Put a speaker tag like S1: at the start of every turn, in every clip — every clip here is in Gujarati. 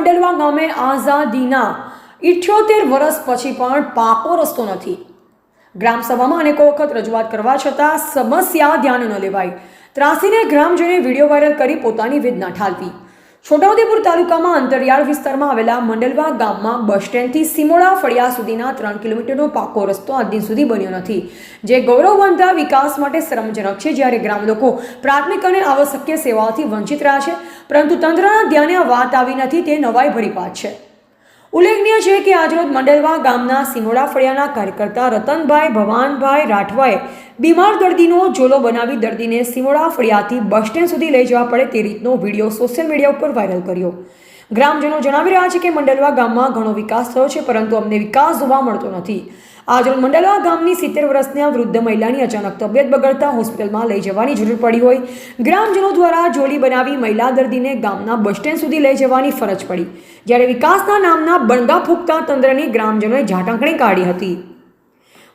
S1: મંડલવા ગામે આઝાદીના ઇઠ્યોતેર વર્ષ પછી પણ પાકો રસ્તો નથી. ગ્રામસભામાં અનેકો વખત રજૂઆત કરવા છતાં સમસ્યા ધ્યાન ન લેવાય. ત્રાસીને ગ્રામજને વીડિયો વાયરલ કરી પોતાની વેદના ઠાલવી. છોટાઉદેપુર તાલુકામાં અંતરિયાળ વિસ્તારમાં આવેલા મંડલવા ગામમાં બસ સ્ટેન્ડથી સિમોડા ફળિયા સુધીના ત્રણ કિલોમીટરનો પાકો રસ્તો આજ દિન સુધી બન્યો નથી. જે ગૌરવવંતા વિકાસ માટે શ્રમજનક છે જ્યારે ગ્રામ લોકો પ્રાથમિક અને આવશ્યક સેવાઓથી વંચિત રહ્યા છે, પરંતુ તંત્રના ધ્યાને આ વાત આવી નથી તે નવાઈ ભરી વાત છે. ઉલ્લેખનીય છે કે આજરોજ મંડલવા ગામના સિમોડા ફળિયાના કાર્યકર્તા રતનભાઈ ભવાનભાઈ રાઠવાએ બીમાર દર્દીનો ઝોલો બનાવી દર્દીને સિમોડા ફળિયાથી બસ સ્ટેન્ડ સુધી લઈ જવા પડે તે રીતનો વીડિયો સોશિયલ મીડિયા ઉપર વાયરલ કર્યો. ગ્રામજનો જણાવી રહ્યા છે કે મંડલવા ગામમાં ઘણો વિકાસ થયો છે, પરંતુ અમને વિકાસ જોવા મળતો નથી. આજરોજ મંડલવા ગામની સિત્તેર વર્ષની વૃદ્ધ મહિલાની અચાનક તબિયત બગડતા હોસ્પિટલમાં લઈ જવાની જરૂર પડી હોય. ગ્રામજનો દ્વારા જોડી બનાવી મહિલા દર્દીને ગામના બસ સ્ટેન્ડ સુધી લઈ જવાની ફરજ પડી. જ્યારે વિકાસના નામના બણગા ફૂંકતા તંત્રની ગ્રામજનોએ ઝાટંકણી કાઢી હતી.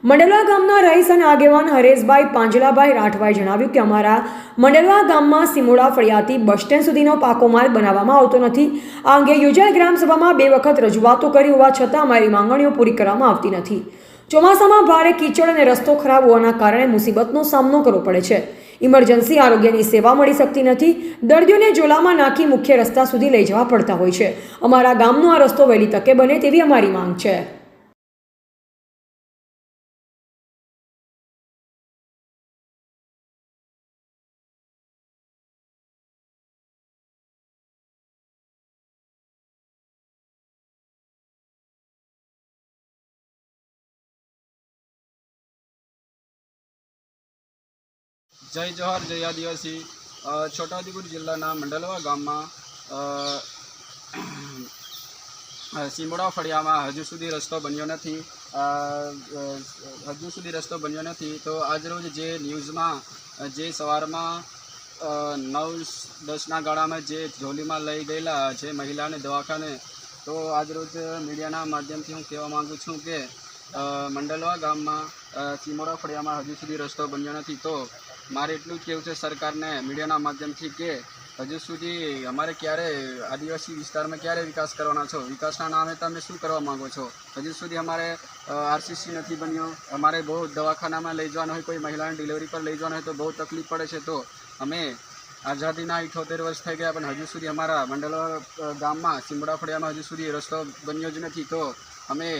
S1: મંડલવા ગામના રહીશ અને આગેવાન હરેશભાઈ પાંજલાભાઈ રાઠવાએ જણાવ્યું કે અમારા મંડલવા ગામમાં સિમોડા ફળિયાથી બસ સ્ટેન્ડ સુધીનો પાકો માર્ગ બનાવવામાં આવતો નથી. આ અંગે યોજાયેલ ગ્રામસભામાં બે વખત રજૂઆતો કરી હોવા છતાં અમારી માંગણીઓ પૂરી કરવામાં આવતી નથી. ચોમાસામાં ભારે કીચડ અને રસ્તો ખરાબ હોવાના કારણે મુસીબતનો સામનો કરવો પડે છે. ઇમરજન્સી આરોગ્યની સેવા મળી શકતી નથી. દર્દીઓને જોલામાં નાખી મુખ્ય રસ્તા સુધી લઈ જવા પડતા હોય છે. અમારા ગામનો આ રસ્તો વહેલી તકે બને તેવી અમારી માંગ છે.
S2: જય જોહર જય આદિવાસી. છોટાઉદેપુર જિલ્લાના મંડલવા ગામમાં સિમોડા ફળિયામાં હજુ સુધી રસ્તો બન્યો નથી. હજુ સુધી રસ્તો બન્યો નથી. તો આજરોજ જે ન્યૂઝમાં, જે સવારમાં નવ દસના ગાળામાં જે ઝોલીમાં લઈ ગયેલા જે મહિલાને દવાખાને, તો આજરોજ મીડિયાના માધ્યમથી હું કહેવા માગું છું કે મંડલવા ગામમાં સિમોડા ફળિયામાં હજુ સુધી રસ્તો બન્યો નથી. તો મારે એટલું જ કહેવું છે સરકારને, મીડિયાના માધ્યમથી કે હજુ સુધી અમારે ક્યારે આદિવાસી વિસ્તારમાં ક્યારે વિકાસ કરવાના છો? વિકાસના નામે તમે શું કરવા માંગો છો? હજુ સુધી અમારે આરસીસી નથી બન્યો. અમારે બહુ દવાખાનામાં લઈ જવાનું હોય, કોઈ મહિલાને ડિલિવરી પર લઈ જવાનું હોય તો બહુ તકલીફ પડે છે તો અમે આઝાદીના ઇઠોતેર વર્ષ થઈ ગયા પણ હજુ સુધી અમારા મંડળવા ગામમાં સિમડા ફળિયામાં હજુ સુધી રસ્તો બન્યો જ નથી. તો અમે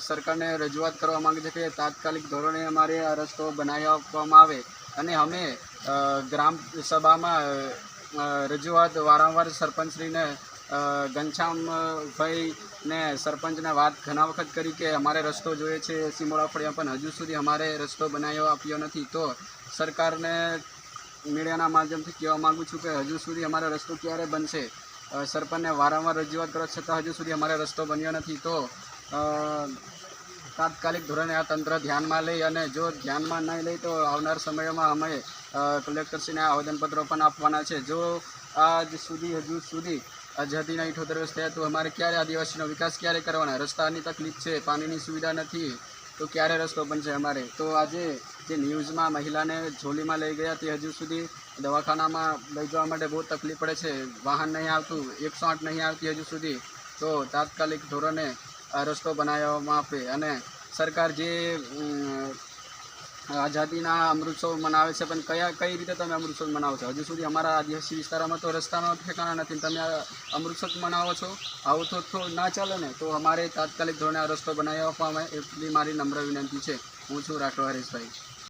S2: સરકારને રજૂઆત કરવા માગીએ છીએ કે તાત્કાલિક ધોરણે અમારે આ રસ્તો બનાવી આપવામાં આવે. અને અમે ગ્રામ સભામાં રજૂઆત વારંવાર સરપંચશ્રીને ઘનશ્યામભાઈને સરપંચને વાત ઘણા વખત કરી કે અમારે રસ્તો જોઈએ છે, સિમોડા ફળિયા પણ હજુ સુધી અમારે રસ્તો બનાવ્યો આપ્યો નથી. તો સરકારને મીડિયાના માધ્યમથી કહેવા માગું છું કે હજુ સુધી અમારો રસ્તો ક્યારે બનશે? સરપંચને વારંવાર રજૂઆત કરવા છતાં હજુ સુધી અમારે રસ્તો બન્યો નથી. તો તાત્કાલિક ધોરણે આ તંત્ર ધ્યાનમાં લઈ અને જો ધ્યાનમાં નહીં લઈ તો આવનાર સમયમાં અમે કલેક્ટરશ્રીને આવેદનપત્રો પણ આપવાના છે. જો આજ સુધી, હજુ સુધી આઝાદીના ઇઠોતેર વર્ષ થયા તો અમારે ક્યારે આદિવાસીનો વિકાસ ક્યારે કરવાના? રસ્તાની તકલીફ છે, પાણીની સુવિધા નથી, તો ક્યારે રસ્તો બનશે અમારે? તો આજે જે ન્યૂઝમાં મહિલાને ઝોલીમાં લઈ ગયા તે હજુ સુધી દવાખાનામાં લઈ જવા માટે બહુ તકલીફ પડે છે. વાહન નહીં આવતું, એકસો આઠ નહીં આવતી હજુ સુધી. તો તાત્કાલિક ધોરણે રસ્તો બનાવવામાં આપે અને સરકાર જે આઝાદીના અમૃતસર મનાવે છે, પણ કયા, કઈ રીતે તમે અમૃતસર મનાવો છો? હજુ સુધી અમારા આદિવાસી વિસ્તારોમાં તો રસ્તાનો ઠેકાણા નથી. તમે અમૃતસર મનાવો છો? આવું તો તો ના ચાલે ને? તો અમારે તાત્કાલિક ધોરણે આ રસ્તો બનાવી આપવામાં એટલી મારી નમ્ર વિનંતી છે. હું છું રાઠવા હરેશભાઈ.